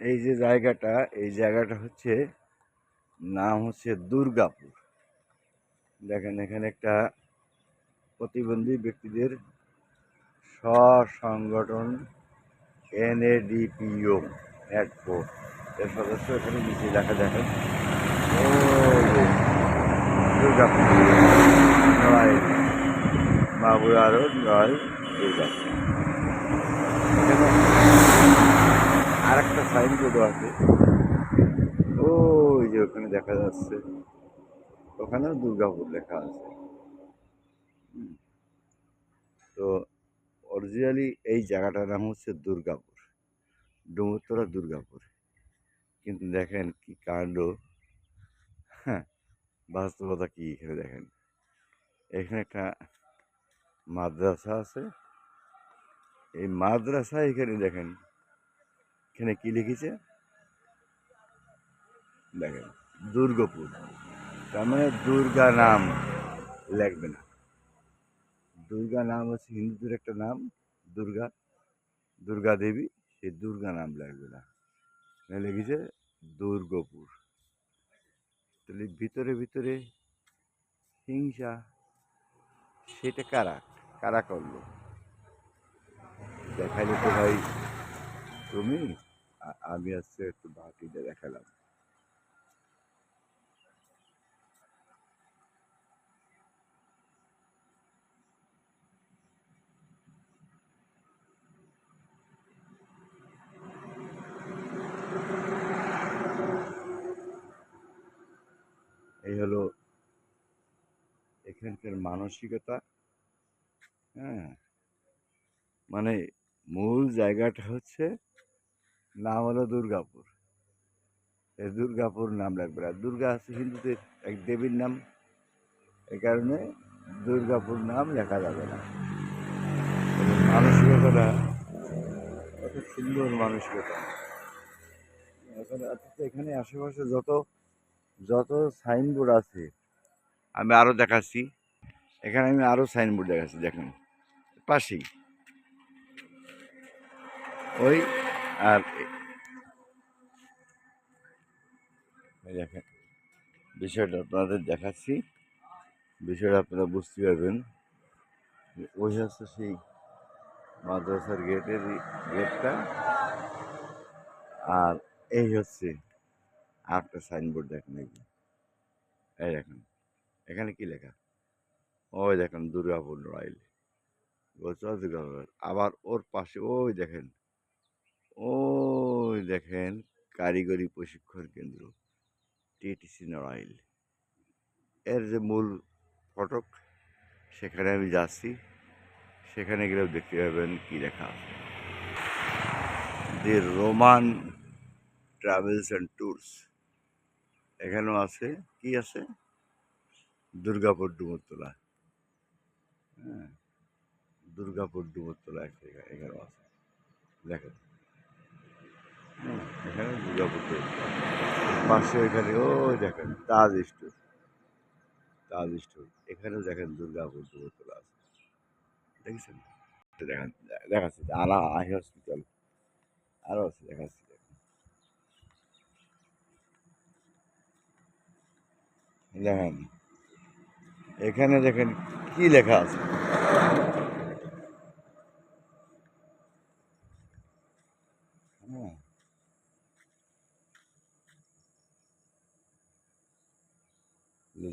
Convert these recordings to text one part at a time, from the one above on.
এই যে জায়গাটা, এই জায়গাটা হচ্ছে, নাম হচ্ছে দুর্গাপুর। দেখেন এখানে একটা প্রতিবন্ধী ব্যক্তিদের স্বসংগঠন, এনএডিপিও একপো এর সদস্য এখানে নিচে দেখা দেখেন। দুর্গাপুর। নয় বাবুর আরও নয় দুর্গাপুর। আর একটা সাইন বোর্ডও আছে। ওই যে ওখানে দেখা যাচ্ছে। ওখানেও দুর্গাপুর লেখা আছে। তো অরিজিনালি এই জায়গাটার নাম হচ্ছে দুর্গাপুর। ডুমুরতলা দুর্গাপুর। কিন্তু দেখেন কি কাণ্ড। হ্যাঁ বাস্তবতা কি এখানে দেখেন। এখানে একটা মাদ্রাসা আছে। এই মাদ্রাসা এখানে দেখেন এখানে কি লিখেছে? দেখেন, দুর্গাপুর। তার মানে দুর্গা নাম লাগবে না। দুর্গা নাম হচ্ছে হিন্দুদের একটা নাম, দুর্গা। দুর্গা দেবী সেই দুর্গা নাম লাগবে না। লিখেছে দুর্গপুর। তাহলে ভিতরে ভিতরে হিংসা, সেটা কারা? কারা করল? দেখাইলে তো ভাই তুমি। আমি আজকে একটু বাকিটা দেখালাম। এই হলো এখানকার মানসিকতা। হ্যাঁ মানে মূল জায়গাটা হচ্ছে নাম হলো দুর্গাপুর। এই দুর্গাপুর নাম লাগবে আর দুর্গা আছে হিন্দুদের এক দেবীর নাম। এই কারণে দুর্গাপুর নাম লেখা যাবে না। মানসিকতাটা কত সুন্দর মানসিকতা। এখানে অথচ এখানে আশেপাশে যত যত সাইনবোর্ড আছে আমি আরও দেখাচ্ছি। এখানে আমি আরও সাইনবোর্ড দেখাচ্ছি দেখেন। পাশেই। ওই আর বিষয়টা আপনাদের দেখাচ্ছি। বিষয়টা আপনারা বুঝতে পারবেন। ওই হচ্ছে সেই মাদ্রাসার গেটের গেটটা। আর এই হচ্ছে আরেকটা সাইনবোর্ড দেখেন এই দেখেন, এখানে কি লেখা? ওই দেখেন দুর্গাপুর রয়েল। আবার ওর পাশে, ওই দেখেন ওই দেখেন কারিগরি প্রশিক্ষণ কেন্দ্র, টিটিসি নড়াইল। এর যে মূল ফটক, সেখানে আমি যাচ্ছি। সেখানে গেলেও দেখতে পাবেন কী লেখা the Roman travels and tours. এখানেও আছে। কি আছে? দুর্গাপুর ডুমুরতলা। হ্যাঁ দুর্গাপুর ডুমুরতলা এখা- এখানেও আছে। দেখেন। এখানে দুর্গাপুর ডুমুরতলা। পাশে এখানে, ওই দেখেন, তাজ স্টোর। তাজ স্টোর। এখানেও দেখেন দুর্গাপুর আছে। দেখেছেন? দেখান, দেখাচ্ছি, আলা আই হসপিটাল। আরও আছে, দেখাচ্ছি দেখেন, এখানে দেখেন কি লেখা আছে। হ্যাঁ।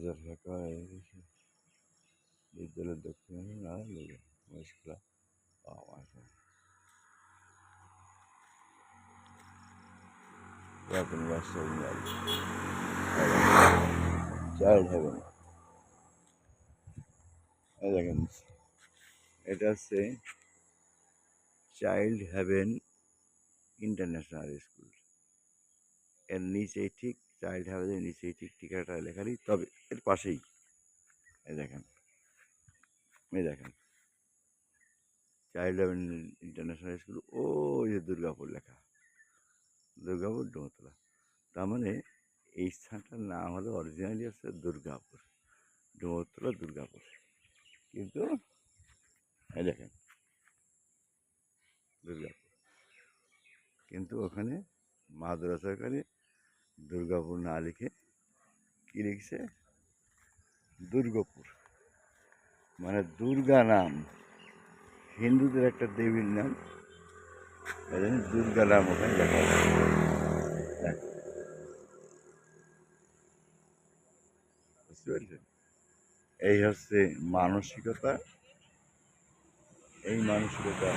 লেজার লেখা এসে বিদ্যালয়ের দক্ষিণে না লেজার মহিষখোলা পাওয়া যায় এখন রাস্তায় চাইল্ড হেভেন এই দেখেন এটা হচ্ছে চাইল্ড হেভেন ইন্টারন্যাশনাল স্কুল এর নিচেই ঠিক চাইল্ড হেভেনের নিচেই ঠিক ঠিকানাটা লেখা নেই, তবে এর পাশেই। এই দেখেন। এই দেখেন। চাইল্ড হেভেন ইন্টারন্যাশনাল স্কুল ও যে দুর্গাপুর লেখা। দুর্গাপুর ডোমতলা তার মানে এই স্থানটার নাম হলো অরিজিনালি হচ্ছে দুর্গাপুর। ডোমতলা দুর্গাপুর। কিন্তু এই দেখেন। দুর্গাপুর। কিন্তু ওখানে মাদ্রাসা সরকারি দুর্গাপুর না লিখে কী লিখছে? দুর্গাপুর। মানে দুর্গা নাম। হিন্দুদের একটা দেবীর নাম। জন্য দুর্গা নাম ওখানে দেখা। দেখ। বুঝতে পারছেন? এই হচ্ছে মানসিকতা। এই মানসিকতা